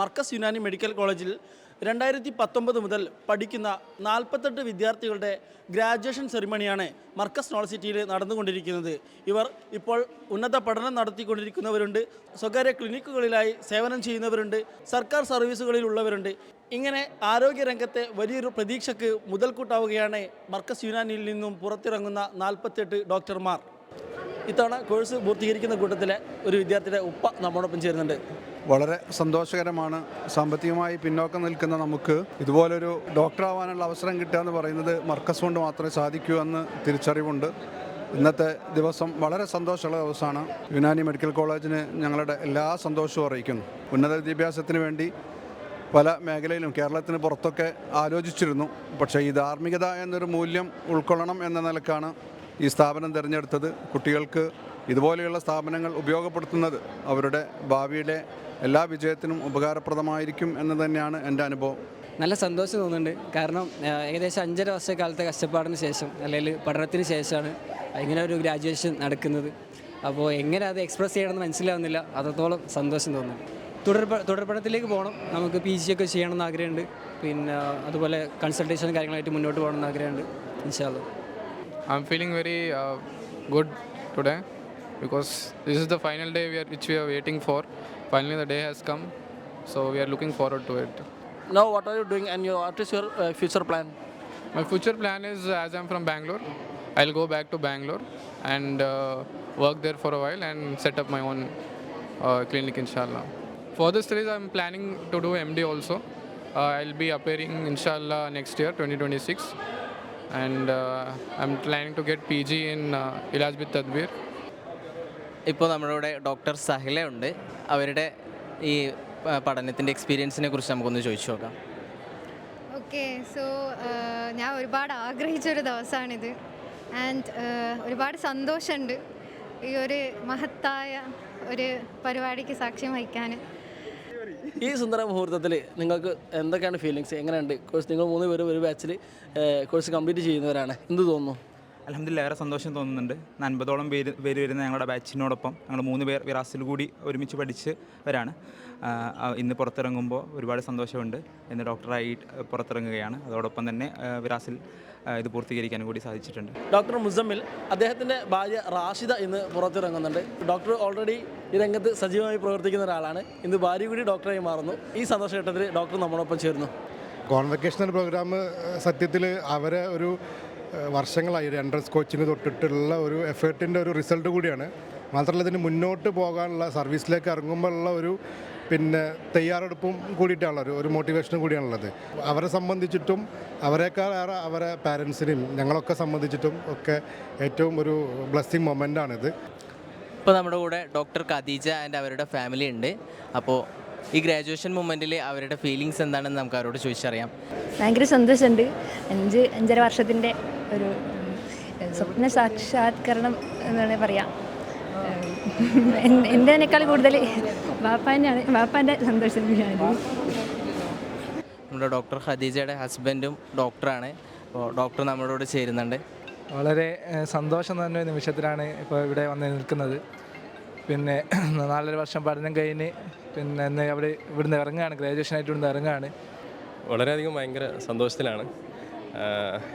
Markaz Unani medical കോളേജിൽ രണ്ടായിരത്തി പത്തൊമ്പത് മുതൽ പഠിക്കുന്ന നാൽപ്പത്തെട്ട് വിദ്യാർത്ഥികളുടെ ഗ്രാജുവേഷൻ സെറിമണിയാണ് മർക്കസ് യൂണിവേഴ്സിറ്റിയിൽ നടന്നുകൊണ്ടിരിക്കുന്നത്. ഇവർ ഇപ്പോൾ ഉന്നത പഠനം നടത്തിക്കൊണ്ടിരിക്കുന്നവരുണ്ട്. സ്വകാര്യ ക്ലിനിക്കുകളിലായി സേവനം ചെയ്യുന്നവരുണ്ട്. സർക്കാർ സർവീസുകളിലുള്ളവരുണ്ട്. ഇങ്ങനെ ആരോഗ്യരംഗത്തെ വലിയൊരു പ്രതീക്ഷയ്ക്ക് മുതൽക്കൂട്ടാവുകയാണ് മർക്കസ് യുനാനിയിൽ നിന്നും പുറത്തിറങ്ങുന്ന നാൽപ്പത്തെട്ട് ഡോക്ടർമാർ. ഇത്തവണ കോഴ്സ് പൂർത്തീകരിക്കുന്ന കൂട്ടത്തിലെ ഒരു വിദ്യാർത്ഥിയുടെ ഉപ്പ നമ്മോടൊപ്പം ചേരുന്നുണ്ട്. വളരെ സന്തോഷകരമാണ്. സാമ്പത്തികമായി പിന്നോക്കം നിൽക്കുന്ന നമുക്ക് ഇതുപോലൊരു ഡോക്ടറാവാനുള്ള അവസരം കിട്ടുക എന്ന് പറയുന്നത് മർക്കസ് കൊണ്ട് മാത്രമേ സാധിക്കൂ എന്ന് തിരിച്ചറിവുണ്ട്. ഇന്നത്തെ ദിവസം വളരെ സന്തോഷമുള്ള ദിവസമാണ്. യുനാനി മെഡിക്കൽ കോളേജിന് ഞങ്ങളുടെ എല്ലാ സന്തോഷവും അറിയിക്കുന്നു. ഉന്നത വിദ്യാഭ്യാസത്തിന് വേണ്ടി പല മേഖലയിലും കേരളത്തിന് പുറത്തൊക്കെ ആലോചിച്ചിരുന്നു. പക്ഷേ ഈ ധാർമ്മികത എന്നൊരു മൂല്യം ഉൾക്കൊള്ളണം എന്ന നിലക്കാണ് ഈ സ്ഥാപനം തിരഞ്ഞെടുത്തത്. കുട്ടികൾക്ക് ഇതുപോലെയുള്ള സ്ഥാപനങ്ങൾ ഉപയോഗപ്പെടുത്തുന്നത് അവരുടെ ഭാവിയിലെ എല്ലാ വിജയത്തിനും ഉപകാരപ്രദമായിരിക്കും എന്ന് തന്നെയാണ് എന്റെ അനുഭവം. നല്ല സന്തോഷം തോന്നുന്നുണ്ട്. കാരണം ഏകദേശം അഞ്ചര വർഷക്കാലത്തെ കഷ്ടപ്പാടിന് ശേഷം അല്ലെങ്കിൽ പഠനത്തിന് ശേഷമാണ് ഇങ്ങനെ ഒരു ഗ്രാജുവേഷൻ നടക്കുന്നത്. അപ്പോൾ എങ്ങനെ അത് എക്സ്പ്രസ് ചെയ്യണമെന്ന് മനസ്സിലാവുന്നില്ല. അത്രത്തോളം സന്തോഷം തോന്നുന്നു തുടർ തുടർപഠനത്തിലേക്ക് തുടർ പഠനത്തിലേക്ക് പോകണം. നമുക്ക് പി ജി ഒക്കെ ചെയ്യണമെന്ന് ആഗ്രഹമുണ്ട്. പിന്നെ അതുപോലെ കൺസൾട്ടേഷൻ കാര്യങ്ങളായിട്ട് മുന്നോട്ട് പോകണം എന്ന് ആഗ്രഹമുണ്ട്. ഇൻഷാല്ലോ I am feeling very good today because this is the final day we are which we are waiting for. Finally, the day has come, so we are looking forward to it. Now what are you doing and your, what is your uh, future plan? My future plan is, as I'm from Bangalore, I'll go back to Bangalore and uh, work there for a while and set up my own uh, clinic, inshallah. For the studies, I'm planning to do MD also. Uh, I'll be appearing, inshallah, next year, 2026. And uh, I'm planning to get PG in uh, Ilaj Tadbir. ഇപ്പോൾ നമ്മുടെ ഇവിടെ doctor Sahila ഉണ്ട്. അവരുടെ ഈ പഠനത്തിന്റെ എക്സ്പീരിയൻസിനെ കുറിച്ച് നമുക്കൊന്ന് ചോദിച്ചു നോക്കാം. ഓക്കെ സോ ഞാൻ ഒരുപാട് ആഗ്രഹിച്ചൊരു ദിവസമാണിത് ആൻഡ് ഒരുപാട് സന്തോഷമുണ്ട് ഈ ഒരു മഹത്തായ ഒരു പരിപാടിക്ക് സാക്ഷ്യം വഹിക്കാൻ. ഈ സുന്ദര മുഹൂർത്തത്തിൽ നിങ്ങൾക്ക് എന്തൊക്കെയാണ് ഫീലിങ്സ് എങ്ങനെയുണ്ട്? കോഴ്സ് നിങ്ങൾ മൂന്ന് പേരും ഒരു ബാച്ചിൽ കോഴ്സ് കംപ്ലീറ്റ് ചെയ്യുന്നവരാണ്. എന്ത് തോന്നുന്നു? അലഹമില്ല ഏറെ സന്തോഷം തോന്നുന്നുണ്ട്. അൻപതോളം പേര് പേര് വരുന്ന ഞങ്ങളുടെ ബാച്ചിനോടൊപ്പം ഞങ്ങൾ മൂന്ന് പേർ വിറാസിൽ കൂടി ഒരുമിച്ച് പഠിച്ചവരാണ്. ഇന്ന് പുറത്തിറങ്ങുമ്പോൾ ഒരുപാട് സന്തോഷമുണ്ട്. ഇന്ന് ഡോക്ടറായി പുറത്തിറങ്ങുകയാണ്. അതോടൊപ്പം തന്നെ വിറാസിൽ ഇത് പൂർത്തീകരിക്കാനും കൂടി സാധിച്ചിട്ടുണ്ട്. ഡോക്ടർ മുസമ്മിൽ അദ്ദേഹത്തിന്റെ ഭാര്യ റാഷിദ ഇന്ന് പുറത്തിറങ്ങുന്നുണ്ട്. ഡോക്ടർ ഓൾറെഡി ഈ രംഗത്ത് സജീവമായി പ്രവർത്തിക്കുന്ന ഒരാളാണ്. ഇന്ന് ഭാര്യ കൂടി ഡോക്ടറായി മാറുന്നു. ഈ സന്തോഷഘട്ടത്തിൽ ഡോക്ടർ നമ്മളൊപ്പം ചേർന്നു കോൺവെക്കേഷണൽ പ്രോഗ്രാം സത്യത്തിൽ അവരെ ഒരു വർഷങ്ങളായി ഒരു എൻട്രൻസ് കോച്ചിങ് തൊട്ടിട്ടുള്ള ഒരു എഫേർട്ടിന്റെ ഒരു റിസൾട്ട് കൂടിയാണ്. മാത്രമല്ല ഇതിന് മുന്നോട്ട് പോകാനുള്ള സർവീസിലേക്ക് ഇറങ്ങുമ്പോഴുള്ള ഒരു പിന്നെ തയ്യാറെടുപ്പും കൂടിയിട്ടാണുള്ള ഒരു ഒരു മോട്ടിവേഷനും കൂടിയാണുള്ളത്. അവരെ സംബന്ധിച്ചിട്ടും അവരെക്കാൾ ഏറെ അവരെ പാരൻസിനെയും ഞങ്ങളൊക്കെ സംബന്ധിച്ചിട്ടും ഒക്കെ ഏറ്റവും ഒരു ബ്ലെസ്സിങ് മൊമെന്റാണിത് ഇപ്പോൾ നമ്മുടെ കൂടെ ഡോക്ടർ ഖദീജ ആൻഡ് അവരുടെ ഫാമിലി ഉണ്ട്. അപ്പോൾ ഈ ഗ്രാജുവേഷൻ മൊമെന്റിൽ അവരുടെ ഫീലിങ്സ് എന്താണെന്ന് നമുക്ക് അവരോട് ചോദിച്ചറിയാം. ഭയങ്കര സന്തോഷമുണ്ട്. അഞ്ച് അഞ്ചര വർഷത്തിന്റെ ഒരു സ്വപ്ന സാക്ഷാത്കരണം എന്ന് വേണമെങ്കിൽ പറയാം. എന്റെനേക്കാൾ കൂടുതൽ വാപ്പാന്റെയാണ് ബാപ്പാന്റെ സന്തോഷം ഞാൻ നമ്മുടെ ഡോക്ടർ ഖദീജയുടെ ഹസ്ബൻഡും ഡോക്ടറാണ്. അപ്പോൾ ഡോക്ടർ നമ്മളോട് ചേരുന്നുണ്ട്. വളരെ സന്തോഷം തന്നെ നിമിഷത്തിലാണ് ഇപ്പോൾ ഇവിടെ വന്ന് നിൽക്കുന്നത്. പിന്നെ നാലര വർഷം പഠനം കഴിഞ്ഞ് പിന്നെ അവർ അവിടെ ഇവിടുന്ന് ഇറങ്ങുകയാണ് ഗ്രാജുവേഷനായിട്ട് ഇവിടുന്ന് ഇറങ്ങുകയാണ്. വളരെയധികം ഭയങ്കര സന്തോഷത്തിലാണ്.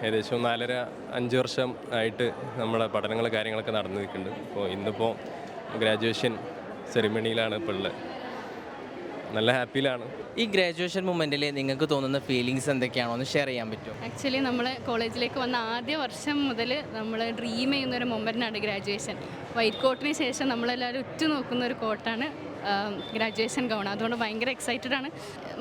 ഏകദേശം നാലര അഞ്ച് വർഷം ആയിട്ട് നമ്മുടെ പഠനങ്ങൾ കാര്യങ്ങളൊക്കെ നടന്നു നിൽക്കുന്നുണ്ട് അപ്പോൾ ഇന്നിപ്പോൾ ഗ്രാജുവേഷൻ സെറിമണിയിലാണ് ഇപ്പോൾ ഉള്ളത്. നല്ല ഹാപ്പിയിലാണ്. ഈ ഗ്രാജുവേഷൻ മൊമെന്റിൽ നിങ്ങൾക്ക് തോന്നുന്ന ഫീലിങ്സ് എന്തൊക്കെയാണോ? ഒന്ന് ഷെയർ ചെയ്യാൻ പറ്റുമോ? ആക്ച്വലി നമ്മൾ കോളേജിലേക്ക് വന്ന ആദ്യ വർഷം മുതൽ നമ്മൾ ഡ്രീം ചെയ്യുന്ന ഒരു മൊമെന്റാണ് ഗ്രാജുവേഷൻ. വൈറ്റ് കോട്ടിന് ശേഷം നമ്മളെല്ലാവരും ഉറ്റുനോക്കുന്ന ഒരു കോട്ടാണ് ഗ്രാജുവേഷൻ ഗൗൺ. അതുകൊണ്ട് ഭയങ്കര എക്സൈറ്റഡ് ആണ്.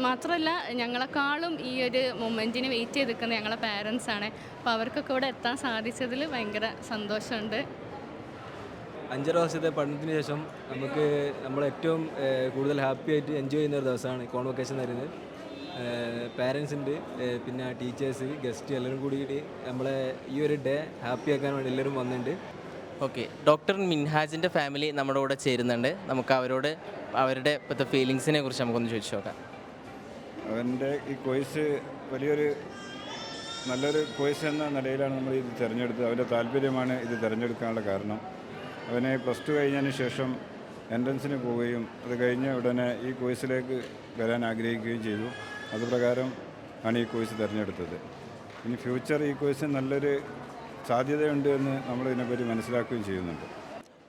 മാത്രമല്ല ഞങ്ങളെക്കാളും ഈ ഒരു മൊമെന്റിന് വെയിറ്റ് ചെയ്ത് നിൽക്കുന്ന ഞങ്ങളെ പാരൻസ് ആണ്. അപ്പോൾ അവർക്കൊക്കെ ഇവിടെ എത്താൻ സാധിച്ചതിൽ ഭയങ്കര സന്തോഷമുണ്ട്. അഞ്ചര വർഷത്തെ പഠനത്തിന് ശേഷം നമുക്ക് നമ്മൾ ഏറ്റവും കൂടുതൽ ഹാപ്പി ആയിട്ട് എൻജോയ് ചെയ്യുന്ന ഒരു ദിവസമാണ് കോൺവൊക്കേഷൻ തരുന്നത് പാരൻസ് ഉണ്ട് പിന്നെ ടീച്ചേഴ്സ് ഗസ്റ്റ് എല്ലാവരും കൂടി നമ്മളെ ഈ ഒരു ഡേ ഹാപ്പി ആക്കാൻ വേണ്ടി എല്ലാവരും വന്നിട്ടുണ്ട്. ഓക്കെ ഡോക്ടർ മിൻഹാജിന്റെ ഫാമിലി നമ്മുടെ കൂടെ ചേരുന്നുണ്ട്. നമുക്ക് അവരോട് അവരുടെ ഇപ്പോഴത്തെ ഫീലിങ്സിനെ കുറിച്ച് നമുക്കൊന്ന് ചോദിച്ചു നോക്കാം. അവന്റെ ഈ കോഴ്സ് വലിയൊരു നല്ലൊരു കോഴ്സ് എന്ന നിലയിലാണ് നമ്മൾ ഇത് തിരഞ്ഞെടുത്തത്. അവന്റെ താല്പര്യമാണ് ഇത് തിരഞ്ഞെടുക്കാനുള്ള കാരണം. അവനെ പ്ലസ് ടു കഴിഞ്ഞതിന് ശേഷം എൻട്രൻസിന് പോവുകയും അത് കഴിഞ്ഞ ഉടനെ ഈ കോഴ്സിലേക്ക് വരാൻ ആഗ്രഹിക്കുകയും ചെയ്തു. അതുപ്രകാരം ആണ് ഈ കോഴ്സ് തിരഞ്ഞെടുത്തത്. ഇനി ഫ്യൂച്ചർ ഈ കോഴ്സിന് നല്ലൊരു സാധ്യതയുണ്ട് എന്ന് നമ്മൾ ഇതിനെപ്പറ്റി മനസ്സിലാക്കുകയും ചെയ്യുന്നുണ്ട്.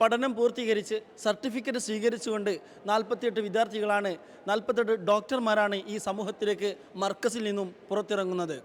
പഠനം പൂർത്തീകരിച്ച് സർട്ടിഫിക്കറ്റ് സ്വീകരിച്ചുകൊണ്ട് നാൽപ്പത്തിയെട്ട് വിദ്യാർത്ഥികളാണ് നാൽപ്പത്തെട്ട് ഡോക്ടർമാരാണ് ഈ സമൂഹത്തിലേക്ക് മർക്കസിൽ നിന്നും പുറത്തിറങ്ങുന്നത്.